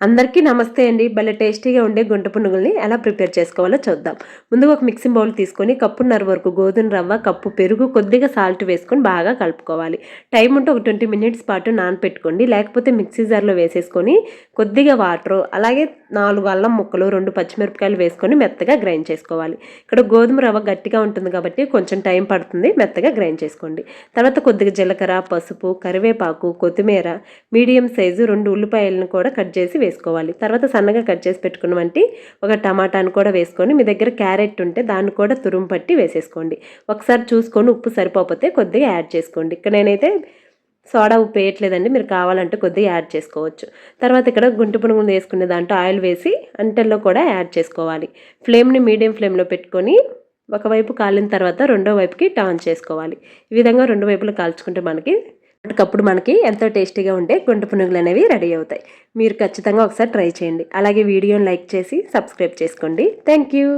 అందరికీ నమస్తే అండి. భలే టేస్టీగా ఉండే గుంట పునుగుల్ని ఎలా ప్రిపేర్ చేసుకోవాలో చూద్దాం. ముందుగా ఒక మిక్సింగ్ బౌల్ తీసుకొని కప్పున్నర వరకు గోధుమ రవ్వ కప్పు పెరుగు కొద్దిగా సాల్ట్ వేసుకొని బాగా కలుపుకోవాలి. టైం ఉంటే ఒక ట్వంటీ మినిట్స్ పాటు నానపెట్టుకోండి. లేకపోతే మిక్సీ జార్లో వేసేసుకొని కొద్దిగా వాటర్ అలాగే నాలుగు అల్లం ముక్కలు రెండు పచ్చిమిరపకాయలు వేసుకొని మెత్తగా గ్రైండ్ చేసుకోవాలి. ఇక్కడ గోధుమ రవ్వ గట్టిగా ఉంటుంది కాబట్టి కొంచెం టైం పడుతుంది మెత్తగా గ్రైండ్ చేసుకోండి. తర్వాత కొద్దిగా జీలకర్ర పసుపు కరివేపాకు కొత్తిమీర మీడియం సైజు రెండు ఉల్లిపాయలను కూడా కట్ చేసి వేసుకోవాలి. తర్వాత సన్నగా కట్ చేసి పెట్టుకున్నవంటి ఒక టమాటాను కూడా వేసుకొని మీ దగ్గర క్యారెట్ ఉంటే దాన్ని కూడా తురుము పట్టి వేసేసుకోండి. ఒకసారి చూసుకొని ఉప్పు సరిపోతే కొద్దిగా యాడ్ చేసుకోండి. ఇక్కడ నేనైతే సోడా ఉప్పు వేయట్లేదండి. మీరు కావాలంటే కొద్దిగా యాడ్ చేసుకోవచ్చు. తర్వాత ఇక్కడ గుంటు పునుగు వేసుకునే దాంట్లో ఆయిల్ వేసి అంటల్లో కూడా యాడ్ చేసుకోవాలి. ఫ్లేమ్ని మీడియం ఫ్లేమ్లో పెట్టుకొని ఒకవైపు కాలిన తర్వాత రెండో వైపుకి టర్న్ చేసుకోవాలి. ఈ విధంగా రెండు వైపులు కాల్చుకుంటే మనకి అప్పటికప్పుడు మనకి ఎంతో టేస్టీగా ఉండే గుంట పునుగులు అనేవి రెడీ అవుతాయి. మీరు ఖచ్చితంగా ఒకసారి ట్రై చేయండి. అలాగే వీడియోని లైక్ చేసి సబ్స్క్రైబ్ చేసుకోండి. Thank you.